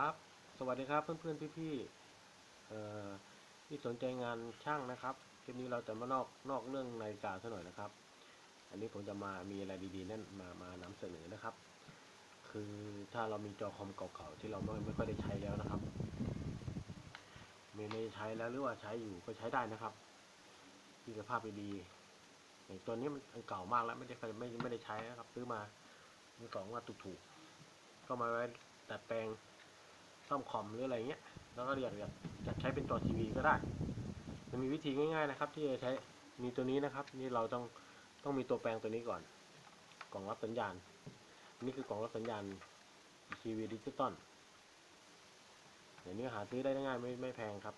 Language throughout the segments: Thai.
ครับ สวัสดีครับเพื่อนๆพี่ๆเอ่อที่สนใจงานช่างนะครับคลิปนี้เราจะมานอกนอกเรื่องนาฬิกาซะหน่อยนะครับ อันนี้ผมจะมามีอะไรดีๆนั่นมามานำเสนอนะครับ คือถ้าเรามีจอคอมเก่าๆที่เราไม่ไม่ค่อยได้ใช้แล้วนะครับไม่ได้ใช้แล้วหรือว่าใช้อยู่ก็ใช้ได้นะครับที่สภาพดีๆอย่างตัวนี้มันอันเก่ามากแล้วไม่ได้ไม่ไม่ได้ใช้นะครับซื้อมามือสองว่าถูกๆก็มาไว้ดัดแปลง ซ่อมคอมหรืออะไรเงี้ยแล้วก็อยากอยากจะใช้เป็นจอทีวีก็ได้ มันมีวิธีง่ายๆนะครับ ที่จะใช้มีตัวนี้นะครับ นี่เราต้องต้องมีตัวแปลงตัวนี้ก่อน กล่องรับสัญญาณอันนี้คือกล่องรับสัญญาณทีวีดิจิตอลเดี๋ยวนี้หาซื้อได้ง่ายไม่ไม่แพงครับ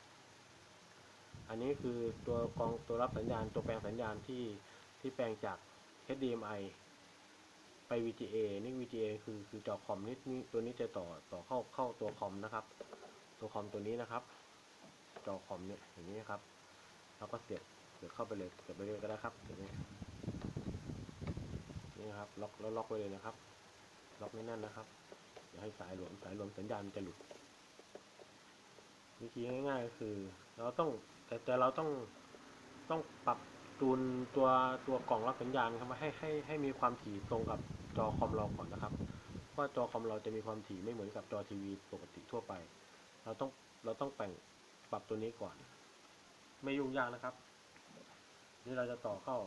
อันนี้คือตัวกองตัวรับสัญญาณตัวแปลงสัญญาณที่ที่แปลงจาก HDMI ไป VGA นี่ VGA คือคือจอคอมนี่นี่ตัวนี้จะต่อต่อเข้าเข้าตัวคอมนะครับ ตัวคอมตัวนี้นะครับ จอคอมเนี่ยอย่างนี้ครับแล้วก็เสียบเสียบเข้าไปเลยเสียบไปเลยก็ได้ครับอย่างนี้นี่ครับล็อกแล้วล็อกไว้เลยนะครับ ล็อกแน่นๆนะครับอย่าให้สายหลวมสายหลวมสัญญาณจะหลุดวิธีง่ายๆก็คือ เราต้องแต่แต่เราต้องต้องปรับจูนตัวตัวกล่องรับสัญญาณครับให้ให้ให้มีความถี่ตรงกับ จอคอมเราก่อนนะครับเพราจอคอมเราจะมีความถี่ไม่เหมือนกับจอทีวีปกติทั่วไป เราต้องเราต้องแต่งปรับตัวนี้ก่อน ไม่ยุ่งยากนะครับนี่เราจะต่อเข้า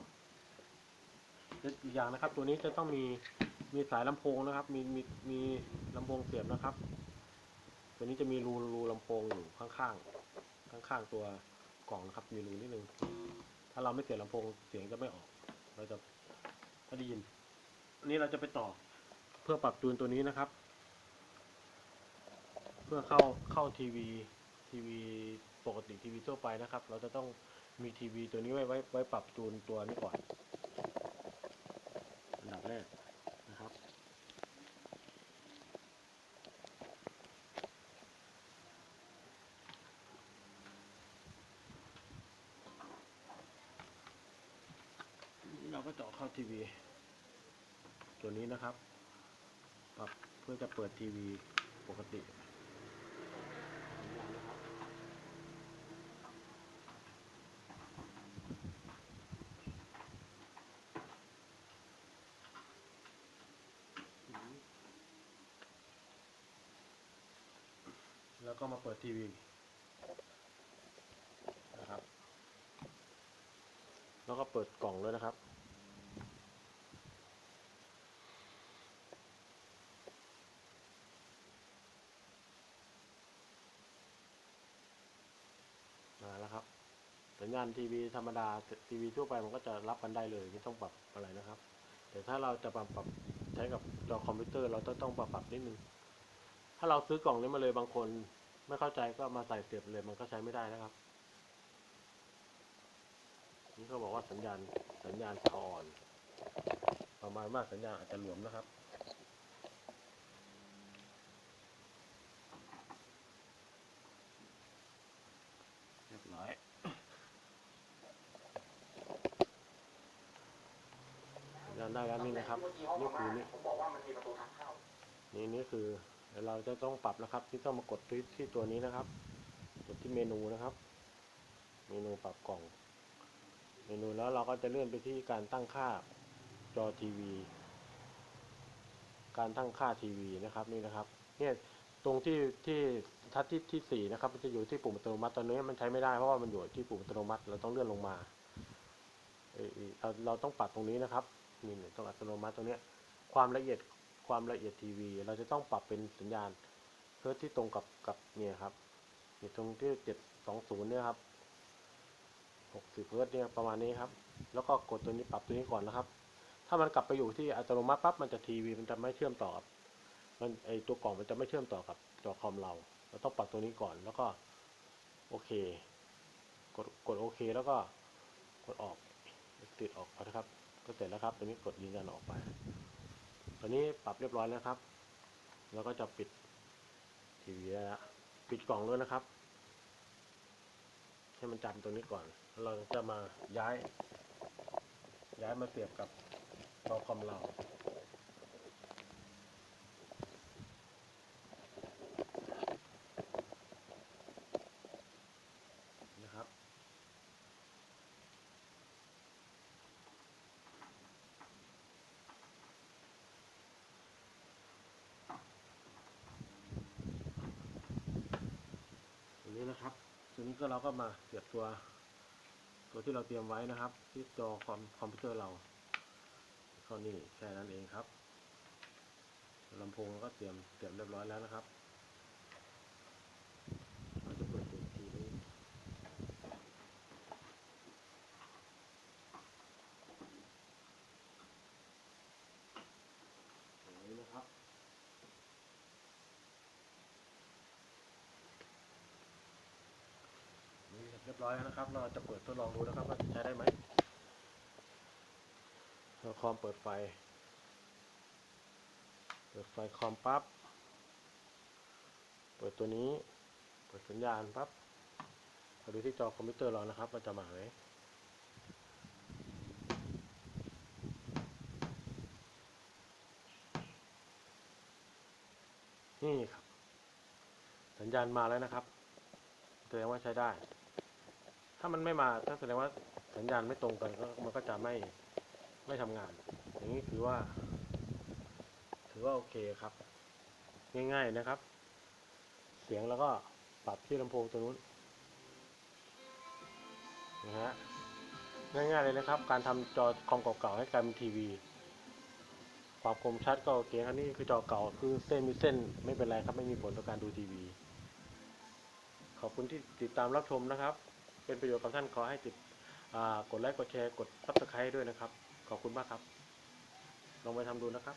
อีกอย่างนะครับ ตัวนี้จะต้องมีมีสายลำโพงนะครับ มีมีมีลำโพงเสียบนะครับ ตัวนี้จะมีรูรูลำโพงอยู่ข้างๆข้างๆตัวกล่องนะครับ มีรูนิดนึง ถ้าเราไม่เสียบลำโพงเสียงจะไม่ออก เราจะไม่ได้ยิน อันนี้เราจะไปต่อเพื่อปรับจูนตัวนี้นะครับ เพื่อเข้าเข้าทีวีทีวีปกติทีวีทั่วไปนะครับ เราจะต้องมีทีวีตัวนี้ไว้ไว้ไว้ปรับจูนตัวนี้ก่อนอันดับแรกนะครับเราก็เจาะเข้าทีวี ตัวนี้นะครับ ปรับเพื่อจะเปิดทีวีปกติแล้วก็มาเปิดทีวีนะครับ แล้วก็เปิดกล่องด้วยนะครับ มาแล้วครับ สัญญาณทีวีธรรมดาทีวีทั่วไปมันก็จะรับกันได้เลยไม่ต้องปรับอะไรนะครับ แต่ถ้าเราจะปรับปรับใช้กับจอคอมพิวเตอร์เราต้องต้องปรับปรับนิดนึงถ้าเราซื้อกล่องนี้มาเลยบางคน ไม่เข้าใจก็มาใส่เสียบเลยมันก็ใช้ไม่ได้นะครับนี่เขาบอกว่าสัญญาณสัญญาณจะอ่อน ประมาณว่าสัญญาณอาจจะหลวมนะครับ เรียบร้อย สัญญาณได้แล้วนี่นะครับนี่คือนี่นี่นี่คือเดี๋ยวเราจะต้องปรับนะครับ ที่ต้องมากดที่ที่ตัวนี้นะครับกดที่เมนูนะครับ เมนูปรับกล่อง เมนูแล้วเราก็จะเลื่อนไปที่การตั้งค่าจอทีวี การตั้งค่าทีวีนะครับนี่นะครับ เนี่ยตรงที่ที่ทัดที่ที่สี่นะครับมันจะอยู่ที่ปุ่มอัตโนมัติตอนนี้มันใช้ไม่ได้เพราะว่ามันอยู่ที่ปุ่มอัตโนมัติเราต้องเลื่อนลงมาเราเราต้องปรับตรงนี้นะครับ นี่เนี่ยต้องอัตโนมัติตรงนี้ความละเอียดความละเอียดทีวี เราจะต้องปรับเป็นสัญญาณเพื่อที่ตรงกับกับเนี่ยครับเนี่ตรงที่เจ็ดสองศูนย์เนี่ยครับหกสิบเฮิร์ตเนี่ยประมาณนี้ครับ แล้วก็กดตัวนี้ปรับตัวนี้ก่อนนะครับ ถ้ามันกลับไปอยู่ที่อัตโนมัติปั๊บมันจะทีวีมันจะไม่เชื่อมต่อกับมันไอตัวกล่องมันจะไม่เชื่อมต่อกับจอคอมเรา เราต้องปรับตัวนี้ก่อนแล้วก็โอเค กดกดโอเคแล้วก็กดออกติดออกนะครับ ก็เสร็จแล้วครับตัวนี้กดยืนยันออกไป ตอนนี้ปรับเรียบร้อยแล้วครับ แล้วก็จะปิดทีวีแล้วปิดกล่องด้วยนะครับ ให้มันจำตัวนี้ก่อน เราจะมาย้าย ย้ายมาเสียบกับจอคอมเรา นี้ก็เราก็มาเสียบตัว ตัวที่เราเตรียมไว้นะครับ ที่จอคอมคอมพิวเตอร์เราเข้านี่แค่นั้นเองครับลำโพงเราก็เตรียมเตรียมเรียบร้อยแล้วนะครับเราจะเปิดดูอีกทีนึงอย่างนี้นะครับ นี่เรียบร้ อยแล้วนะครับ เราจะเปิดทดลองดูนะครับว่าจะใช้ได้ไหมเราคอมเปิดไฟ เปิดไฟคอมปั๊บ เปิดตัวนี้ เปิดสัญญาณปั๊บมาดูที่จอคอมพิวเตอร์เรานะครับว่าจะมาไหมนี่ครับ สัญญาณมาแล้วนะครับแสดงว่าใช้ได้ ถ้ามันไม่มาถ้าแสดงว่าสัญญาณไม่ตรงกันก็มันก็จะไม่ไม่ทำงาน อย่างนี้ถือว่า ถือว่าโอเคครับ ง่ายๆนะครับ เสียงแล้วก็ปรับที่ลำโพงตัวนู้นนะฮะง่ายๆเลยนะครับ การทำจอคอมเก่าๆให้กลายเป็นทีวีความคมชัดก็โอเคครับนี่คือจอเก่าคือเส้นมีเส้นไม่เป็นไรครับไม่มีผลต่อการดูทีวี ขอบคุณที่ติดตามรับชมนะครับ เป็นประโยชน์กับท่านขอให้ติดกดไลค์กดแชร์กดซับสไครต์ด้วยนะครับ ขอบคุณมากครับ ลองไปทำดูนะครับ